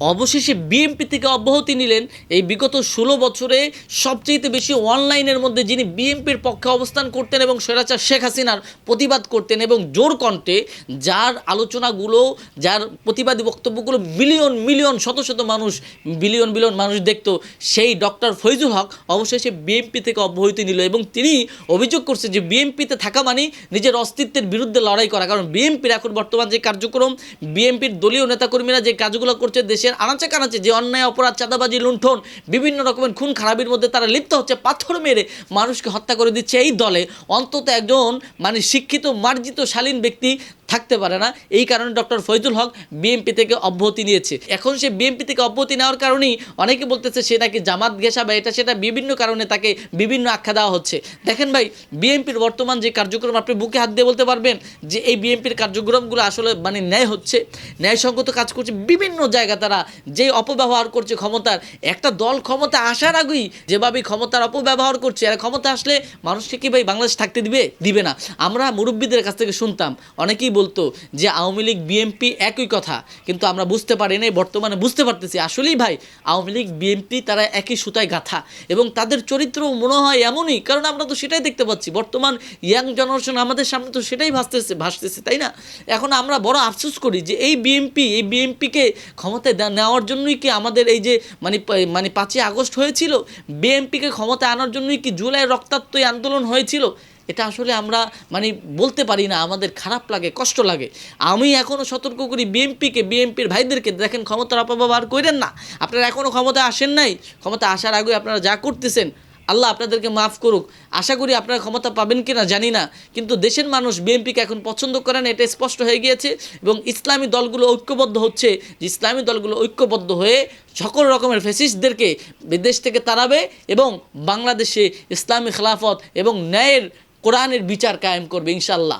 অবশেষে বিএমপি থেকে অব্যাহতি নিলেন এই বিগত ষোলো বছরে সবচেয়ে বেশি অনলাইনের মধ্যে যিনি বিএমপির পক্ষে অবস্থান করতেন এবং স্বৈরাচার শেখ হাসিনার প্রতিবাদ করতেন এবং জোর কণ্ঠে যার আলোচনাগুলো, যার প্রতিবাদী বক্তব্যগুলো মিলিয়ন মিলিয়ন, শত শত মানুষ, বিলিয়ন বিলিয়ন মানুষ দেখতো, সেই ডক্টর ফৈজুল হক অবশেষে বিএমপি থেকে অব্যাহতি নিল এবং তিনি অভিযোগ করছে যে বিএমপিতে থাকা মানে নিজের অস্তিত্বের বিরুদ্ধে লড়াই করা। কারণ বিএমপির এখন বর্তমান যে কার্যক্রম বিএমপির দলীয় নেতাকর্মীরা যে কাজগুলো করছে দেশের আনাচে কানাচে যে অন্যায়, অপরাধ, চাঁদাবাজি, লুণ্ঠন, বিভিন্ন রকমের খুন খারাপির মধ্যে তারা লিপ্ত হচ্ছে, পাথর মেরে মানুষকে হত্যা করে দিচ্ছে এই দলে। অন্তত একজন মানে শিক্ষিত, মার্জিত, শালীন ব্যক্তি থাকতে পারে না। এই কারণে ডক্টর ফৈজুল হক বিএমপি থেকে অব্যাহতি নিয়েছে। এখন সে বিএমপি থেকে অব্যাহতি নেওয়ার কারণেই অনেকে বলতেছে সে নাকি জামাত ঘেঁষা বা এটা সেটা বিভিন্ন কারণে তাকে বিভিন্ন আখ্যা দেওয়া হচ্ছে। দেখেন ভাই, বিএনপির বর্তমান যে কার্যক্রম, আপনি বুকে হাত দিয়ে বলতে পারবেন যে এই বিএনপির কার্যক্রমগুলো আসলে মানে ন্যায় হচ্ছে। ন্যায়সঙ্গত কাজ করছে বিভিন্ন জায়গা তারা যে অপব্যবহার করছে ক্ষমতার, একটা দল ক্ষমতা আসার আগেই যেভাবে ক্ষমতার অপব্যবহার করছে, আর ক্ষমতা আসলে মানুষকে কি ভাই বাংলাদেশ থাকতে দিবে? দিবে না। আমরা মুরব্বীদের কাছ থেকে শুনতাম, অনেকেই বলতো যে আওয়ামী লীগ, বিএনপি একই কথা, কিন্তু আমরা বুঝতে পারি নাই, বর্তমানে বুঝতে পারতেছি। আসলেই ভাই, আওয়ামী লীগ, বিএনপি তারা একই সুতায় গাথা, এবং তাদের চরিত্র মনে হয় এমনই, কারণ আমরা তো সেটাই দেখতে পাচ্ছি। বর্তমান ইয়াং জেনারেশন আমাদের সামনে তো সেটাই ভাসতেছে ভাসতেছে, তাই না? এখন আমরা বড় আফসোস করি যে এই বিএনপি, এই বিএনপিকে ক্ষমতায় নেওয়ার জন্যই কি আমাদের এই যে মানে মানে পাঁচই আগস্ট হয়েছিল বিএনপিকে ক্ষমতা আনার জন্যই কি জুলাই রক্তাক্ত আন্দোলন হয়েছিল? এটা আসলে আমরা মানে বলতে পারি না, আমাদের খারাপ লাগে, কষ্ট লাগে। আমি এখনও সতর্ক করি, বিএমপিকে, বিএমপির ভাইদেরকে দেখেন ক্ষমতার অপব্যবহার করেন না। আপনারা এখনও ক্ষমতা আসেন নাই ক্ষমতা আসার আগে আপনারা যা করতেছেন আল্লাহ আপনাদেরকে মাফ করুক। আশা করি আপনারা ক্ষমতা পাবেন কি না জানি না, কিন্তু দেশের মানুষ বিএনপিকে এখন পছন্দ করেন এটা স্পষ্ট হয়ে গিয়েছে এবং ইসলামী দলগুলো ঐক্যবদ্ধ হচ্ছে। যে ইসলামী দলগুলো ঐক্যবদ্ধ হয়ে সকল রকমের ফেসিস্টদেরকে বিদেশ থেকে তাড়াবে এবং বাংলাদেশে ইসলামী খেলাফত এবং ন্যায়ের কোরআনের বিচার কায়েম করবে ইনশাল্লাহ